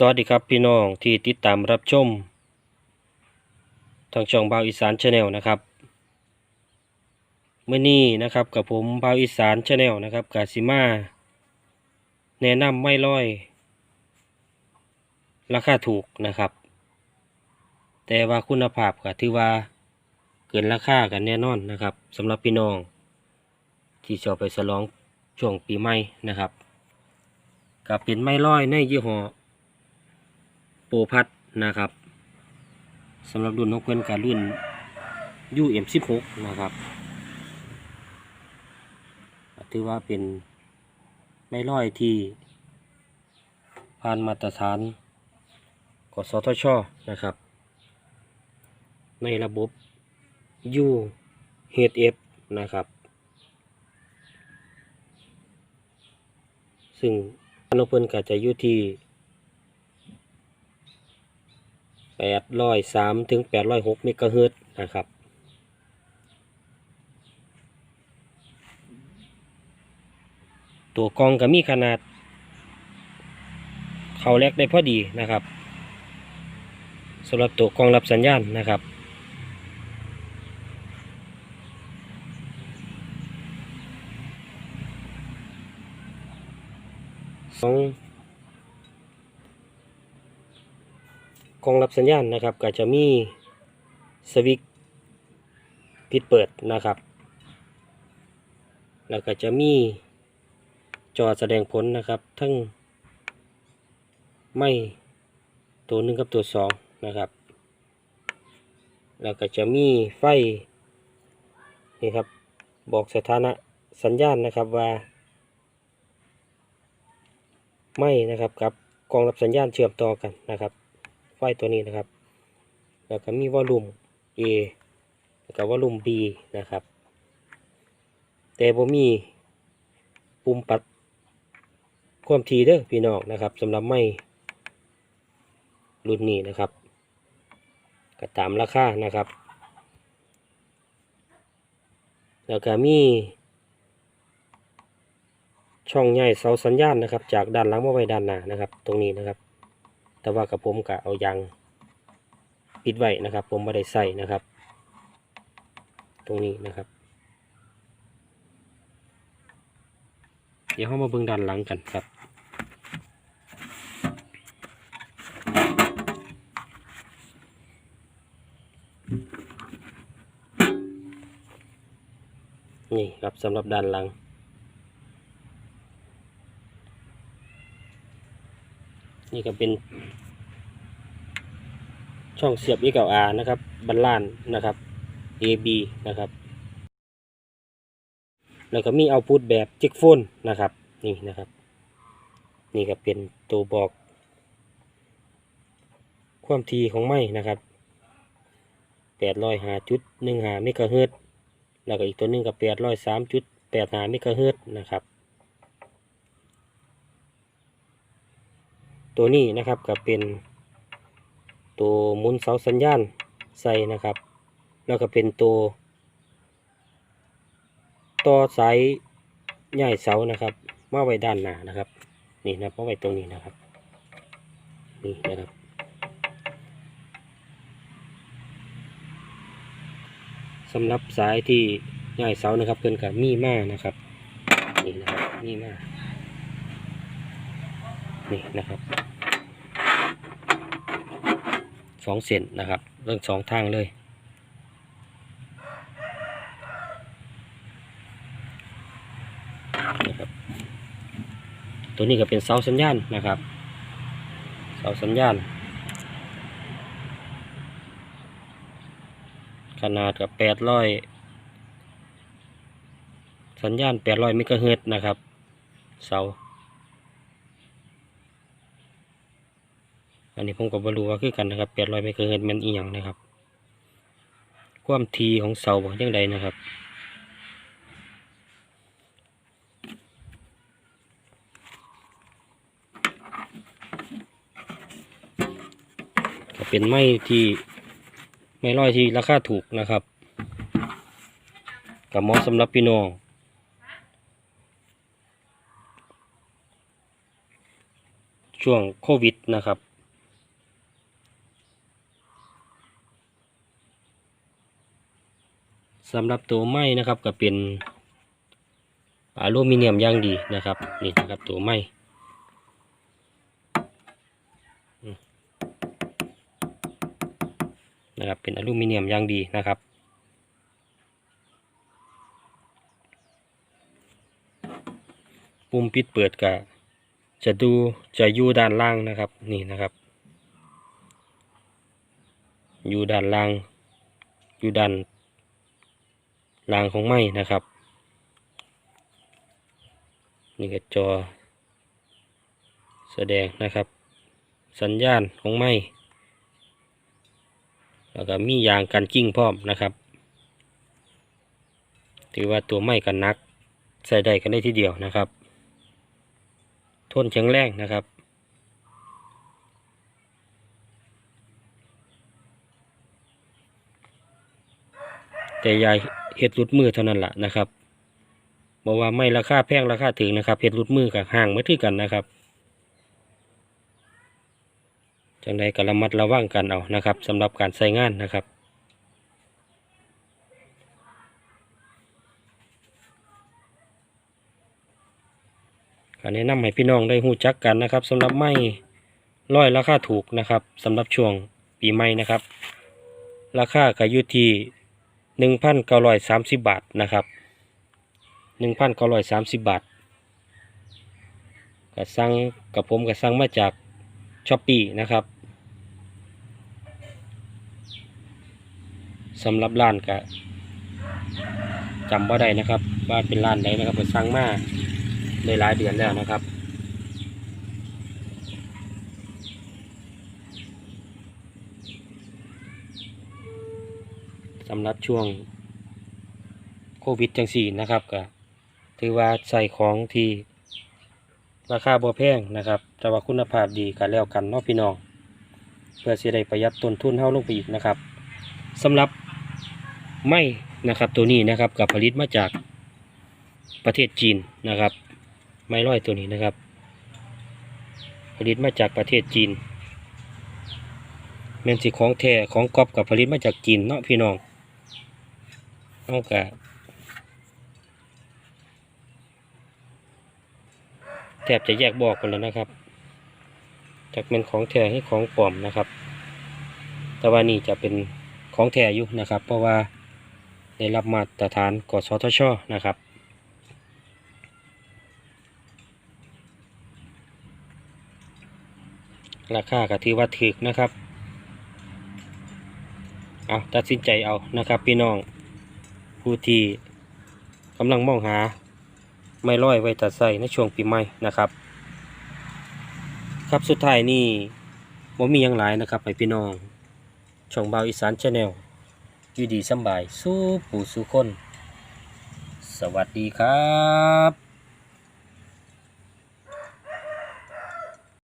สวัสดีครับพี่น้องที่ติดตามรับชม ทางช่องบาวอีสานชาแนลนะครับเมื่อนี้นะครับกับผมบาวอีสานชาแนลนะครับกาซิมา แนะนำไม่ร้อย ราคาถูกนะครับ แต่ว่าคุณภาพก็ถือว่าเกินราคากันแน่นอนนะครับสำหรับพี่น้อง ที่ชอบไปฉลองช่วงปีใหม่นะครับก็เป็นไม้ร้อยในยี่ห้อ โปรพัดนะครับสำหรับรุ่นนกเพื่อนกับรุ่น UM16 นะครับ ถือว่าเป็นไม้ร้อยที่ ผ่านมาตรฐานกสทช นะครับ ในระบบ UHF นะครับ ซึ่งนกเพื่อนก็จะอยู่ที่ แปดร้อยสามถึงแปดร้อยหกเมกะเฮิรตซ์นะครับ ตัวกล้องก็มีขนาด เขาเล็กได้พอดีนะครับสำหรับตัวกล้องรับสัญญาณนะครับสอง ก ล้องรับสัญญาณนะครับ ก็จะมีสวิตปิดเปิดนะครับ แล้วก็จะมีจอแสดงผลนะครับ ทั้งไม่ตัวหนึ่งกับตัวสองนะครับ แล้วก็จะมีไฟนี่ครับบอกสถานะสัญญาณนะครับว่าไม่นะครับกับกองรับสัญญาณเชื่อมต่อกันนะครับ ไฟตัวนี้นะครับ แล้วก็มีวอลลุ่ม A แล้วก็วอลลุ่ม B นะครับ แต่บ่มีปุ่มปรับความถี่เด้อพี่น้องนะครับสำหรับไม่รุ่นนี้นะครับก็ตามราคานะครับ แล้วก็มีช่องใหญ่เสาสัญญาณนะครับ จากด้านหลังมาไว้ด้านหน้านะครับ ตรงนี้นะครับ แต่ว่ากับผมก็เอายางปิดไว้นะครับ ผมไม่ได้ใส่นะครับ ตรงนี้นะครับ เดี๋ยวเข้ามาเบิ่งด้านหลังกันครับนี่ครับสำหรับด้านหลัง นี่ก็เป็นช่องเสียบ e กับ R นะครับบันลานนะครับ AB นะครับ แล้วก็มีเอาพุตแบบจิกโฟนนะครับ นี่นะครับ นี่ก็เป็นตัวบอก ความถี่ของไม้นะครับ805จุด15เมกะเฮิรตแล้วก็อีกตัวหนึงกับ803จุด85เมกะเฮิรตนะครับ ตัวนี้นะครับก็เป็น ตัวมุนเสาสัญญาณใส่นะครับ แล้วก็เป็นตัวต่อสายใหญ่เสานะครับมาไว้ด้านหน้านะครับ นี่นะมาไว้ตรงนี้นะครับนี่นะครับสำหรับสายที่ใหญ่เสานะครับเพื่อนกับมีมานะครับนี่นะครับมีมา นี่นะครับสองเส้นนะครับเรื่องสองทางเลยนะครับตัวนี้ก็เป็นเสาสัญญาณนะครับเสาสัญญาณ ขนาดกับแปดร้อยสัญญาณแปดร้อยเมกะเฮิรตนะครับเสา อันนี้ผมก็บรู้ว่าคือกันนะครับ800เมกะเฮิรตมันอีหยังนะครับ ความทีของเสาบอกยังไงนะครับเป็นไม้ที่ไม้ร้อยที่ราคาถูกนะครับ กับมาะสำหรับพี่น้องช่วงโควิดนะครับ สำหรับตัวไม้นะครับก็เป็นอลูมิเนียมย่างดีนะครับนี่นะครับตัวไม้อืมนะครับเป็นอลูมิเนียมย่างดีนะครับปุ่มปิดเปิดก็จะดูจะอยู่ด้านล่างนะครับนี่นะครับ อยู่ด้านล่างอยู่ด้าน ลางของไม้นะครับ นี่ก็จอ แสดงนะครับ สัญญาณของไม้แล้วก็มียางกันกิ้งพร้อมนะครับ ถือว่าตัวไม้กันนักใส่ได้กันได้ทีเดียวนะครับ ทนแข็งแรงนะครับแต่ยาย เห็ดรุดมือเท่านั้นแหละนะครับบอกว่าไม่ราคาแพงราคาถึงนะครับเห็ดรุดมือกับห่างไม่ถือกันนะครับจังใดก็ระมัดระวังกันเอานะครับสำหรับการใช้งานนะครับก็แนะนำให้พี่น้องได้หู้จักกันนะครับสำหรับไม้ร้อยราคาถูกนะครับสำหรับช่วงปีใหม่นะครับ ราคาก็อยู่ที่ หนึ่งพันเก้าร้อยสามสิบบาทนะครับหนึ่งพันเก้าร้อยสามสิบบาทก็สั่งกับผมก็สั่งมาจากช้อปปี้นะครับสำหรับร้านก็จำว่าได้นะครับว่าเป็นร้านไหนนะครับก็สั่งมาได้หลายเดือนแล้วนะครับ สำหรับช่วงโควิดจังสี่นะครับก็ถือว่าใส่ของที่ราคาบ่แพงนะครับ แต่ว่าคุณภาพดีกันแล้วกันเนาะพี่น้อง เพื่อเสิได้ประหยัดต้นทุนเท่าลงไปอีกนะครับสำหรับไม้นะครับตัวนี้นะครับกับผลิตมาจากประเทศจีนนะครับ ไม้ร้อยตัวนี้นะครับ ผลิตมาจากประเทศจีนแมนสิของแท้ของกอบกับผลิตมาจากจีนเนาะพี่น้อง เอากะแทบจะแยกบอกกันแล้วนะครับ จากเป็นของแท้ให้ของปลอมนะครับ แต่ว่านี่จะเป็นของแท้อยู่นะครับ เพราะว่าได้รับมาตรฐานกสทชนะครับราคาก็ถือว่าถูกนะครับ เอาตัดสินใจเอานะครับพี่น้อง ผู้ที่กำลังมองหาไม่ร้อยไว้ตัดใส่ในช่วงปีใหม่นะครับ ครับสุดท้ายนี่บ่มีอยังหลายนะครับให้พี่น้องช่องเบาอีสานชาแนลอยู่ดีสบายสู้ผู้สู้คน สวัสดีครับ